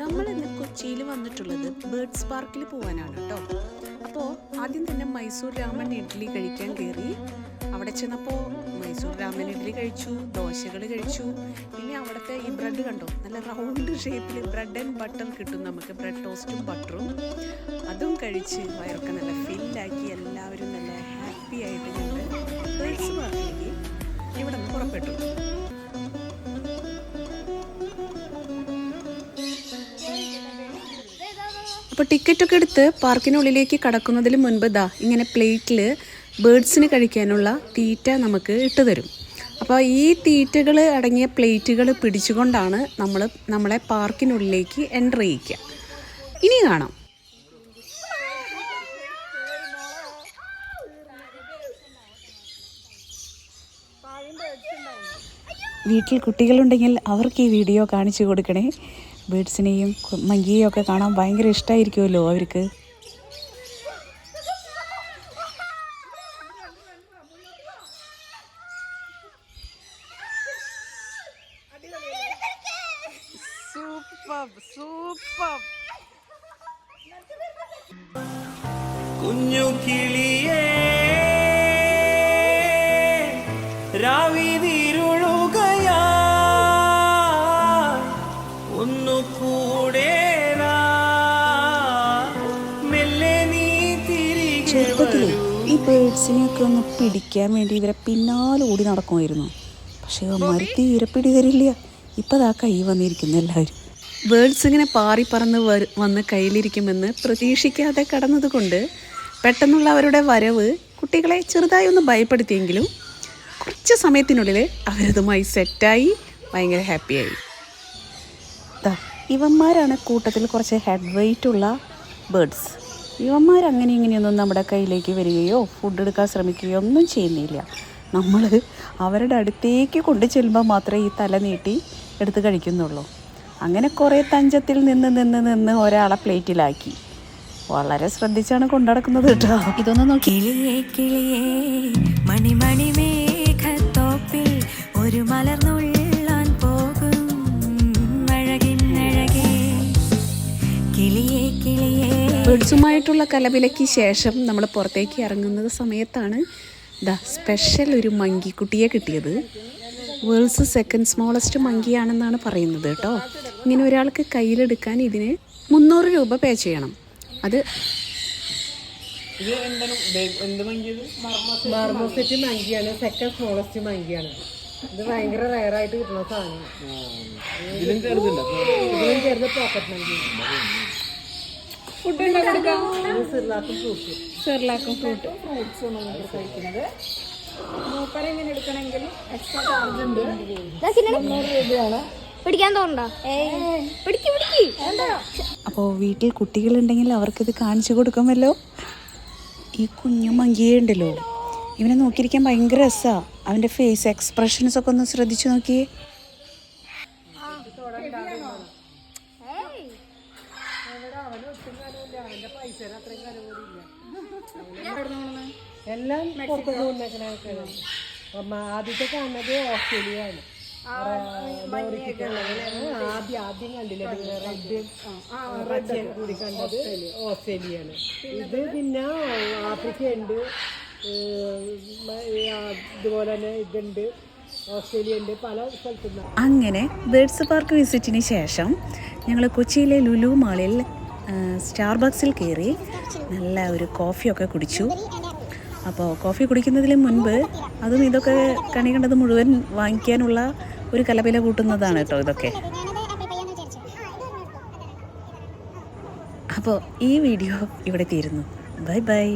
നമ്മൾ ഇന്ന് കൊച്ചിയിൽ വന്നിട്ടുള്ളത് ബേർഡ്സ് പാർക്കിൽ പോകാനാണ് കേട്ടോ. അപ്പോൾ ആദ്യം തന്നെ മൈസൂർ രാമൻ ഇഡ്ഡലി കഴിക്കാൻ കയറി. അവിടെ ചെന്നപ്പോൾ മൈസൂർ രാമൻ ഇഡ്ഡലി കഴിച്ചു ദോശകൾ കഴിച്ചു. പിന്നെ അവിടുത്തെ ഈ ബ്രെഡ് കണ്ടോ? നല്ല റൗണ്ട് ഷേപ്പിൽ ബ്രെഡ് ആൻഡ് ബട്ടർ കിട്ടും നമുക്ക്. ബ്രെഡ് ടോസ്റ്റും ബട്ടറും. അതും കഴിച്ച് വയറൊക്കെ നല്ല ഫില്ലാക്കി എല്ലാവരും നല്ല ഹാപ്പി ആയിട്ട് ഞങ്ങൾ ബേർഡ്സ് പാർക്കിലേക്ക് ഇവിടെ നിന്ന് പുറപ്പെട്ടു. അപ്പോൾ ടിക്കറ്റൊക്കെ എടുത്ത് പാർക്കിനുള്ളിലേക്ക് കടക്കുന്നതിന് മുൻപ് ദാ ഇങ്ങനെ പ്ലേറ്റിൽ ബേഡ്സിന് കഴിക്കാനുള്ള തീറ്റ നമുക്ക് ഇട്ട് തരും അപ്പോൾ ഈ തീറ്റകൾ അടങ്ങിയ പ്ലേറ്റുകൾ പിടിച്ചുകൊണ്ടാണ് നമ്മൾ നമ്മളെ പാർക്കിനുള്ളിലേക്ക് എന്റർ ചെയ്യിക്കുക. ഇനി കാണാം. വീട്ടിൽ കുട്ടികളുണ്ടെങ്കിൽ അവർക്ക് ഈ വീഡിയോ കാണിച്ചു കൊടുക്കണേ. ബേഡ്സിനെയും മങ്കിയെയും ഒക്കെ കാണാൻ ഭയങ്കര ഇഷ്ടമായിരിക്കുമല്ലോ അവർക്ക്. കുഞ്ഞു കിളിയേ രാവിതിരുളുകയാ ചെറുപ്പത്തിൽ വരൂ ഈ ബേഡ്സിനെയൊക്കെ ഒന്ന് പിടിക്കാൻ വേണ്ടി ഇവരെ പിന്നാലെ ഓടി നടക്കുമായിരുന്നു. പക്ഷേ അവന്മാർ തീരെ പിടി തരില്ല ഇപ്പം അതാ കൈ വന്നിരിക്കുന്നു എല്ലാവരും. ബേഡ്സ് ഇങ്ങനെ പാറി പറന്ന് വന്ന് കയ്യിലിരിക്കുമെന്ന് പ്രതീക്ഷിക്കാതെ കടന്നതുകൊണ്ട് പെട്ടെന്നുള്ള അവരുടെ വരവ് കുട്ടികളെ ചെറുതായി ഒന്ന് ഭയപ്പെടുത്തിയെങ്കിലും കുറച്ച് സമയത്തിനുള്ളിൽ അവരതുമായി സെറ്റായി ഭയങ്കര ഹാപ്പിയായി. ഇവന്മാരാണ് കൂട്ടത്തിൽ കുറച്ച് ഹെഡ് വെയിറ്റ് ഉള്ള ബേർഡ്സ് ഇവന്മാർ അങ്ങനെ ഇങ്ങനെയൊന്നും നമ്മുടെ കയ്യിലേക്ക് വരികയോ ഫുഡ് എടുക്കാൻ ശ്രമിക്കുകയോ ഒന്നും ചെയ്യുന്നില്ല. നമ്മൾ അവരുടെ അടുത്തേക്ക് കൊണ്ടു ചെല്ലുമ്പോൾ മാത്രമേ ഈ തല നീട്ടി എടുത്ത് കഴിക്കുന്നുള്ളൂ. അങ്ങനെ കുറേ തഞ്ചത്തിൽ നിന്ന് നിന്ന് നിന്ന് ഒരാളെ പ്ലേറ്റിലാക്കി. വളരെ ശ്രദ്ധിച്ചാണ് കൊണ്ടുനടക്കുന്നത് കേട്ടോ. ഇതൊന്ന് നോക്കി. മണിമണി ബേഡ്സുമായിട്ടുള്ള കലപിലയ്ക്ക് ശേഷം നമ്മൾ പുറത്തേക്ക് ഇറങ്ങുന്നത് സമയത്താണ് ദ സ്പെഷ്യൽ ഒരു മങ്കിക്കുട്ടിയെ കിട്ടിയത്. വേൾഡ്സ് സെക്കൻഡ് സ്മോളസ്റ്റ് മങ്കിയാണെന്നാണ് പറയുന്നത് കേട്ടോ. ഇങ്ങനെ ഒരാൾക്ക് കയ്യിലെടുക്കാൻ ഇതിന് മുന്നൂറ് രൂപ പേ ചെയ്യണം. അത് മങ്കിയാണ്. Second smallest മങ്കിയാണ്. ഇത് ഭയങ്കര റയറായിട്ട് കിട്ടുന്ന സാധനം. ഇതിലും പോക്കറ്റ് ഫുഡ് ഇത് സിർലാക്കും ഫ്രൂട്ട് സെർലാക്കും ഫ്രൂട്ട് പിടിക്കാൻ തോന്നണ്ട? പിടിക്ക് പിടിക്ക്. അപ്പോൾ വീട്ടിൽ കുട്ടികളുണ്ടെങ്കിൽ അവർക്കിത് കാണിച്ചു കൊടുക്കുമല്ലോ? ഈ കുഞ്ഞു മങ്കിയെ ഉണ്ടല്ലോ ഇവനെ നോക്കിയിരിക്കാൻ ഭയങ്കര രസമാണ് അവന്റെ ഫേസ് എക്സ്പ്രഷൻസ് ഒക്കെ ഒന്ന് ശ്രദ്ധിച്ചു നോക്കിയേ. എല്ലാം പുറത്ത് പോകുന്നേക്കണ ആദ്യത്തെ കാണുന്നത് ഓസ്ട്രേലിയ ആണ് ആദ്യം ആദ്യം കണ്ടില്ലേ റെഡ്? റെഡ് കൂടി കണ്ടത് ഓസ്ട്രേലിയയാണ്. ഇത് പിന്നെ ആഫ്രിക്ക ഉണ്ട് ഇതുപോലെ തന്നെ ഇതുണ്ട്. ഓസ്ട്രേലിയ പല സ്ഥലത്തുനിന്ന്. അങ്ങനെ ബേഡ്സ് പാർക്ക് വിസിറ്റിന് ശേഷം ഞങ്ങൾ കൊച്ചിയിലെ ലുലു മാളിൽ സ്റ്റാർബക്സിൽ കയറി നല്ല ഒരു കോഫിയൊക്കെ കുടിച്ചു. അപ്പോൾ കോഫി കുടിക്കുന്നതിന് മുൻപ് അതും ഇതൊക്കെ കണി കണ്ടത് മുഴുവൻ വാങ്ങിക്കാനുള്ള ഒരു കലപില കൂട്ടുന്നതാണ് കേട്ടോ ഇതൊക്കെ. അപ്പോൾ ഈ വീഡിയോ ഇവിടെ തീരുന്നു. Bye bye.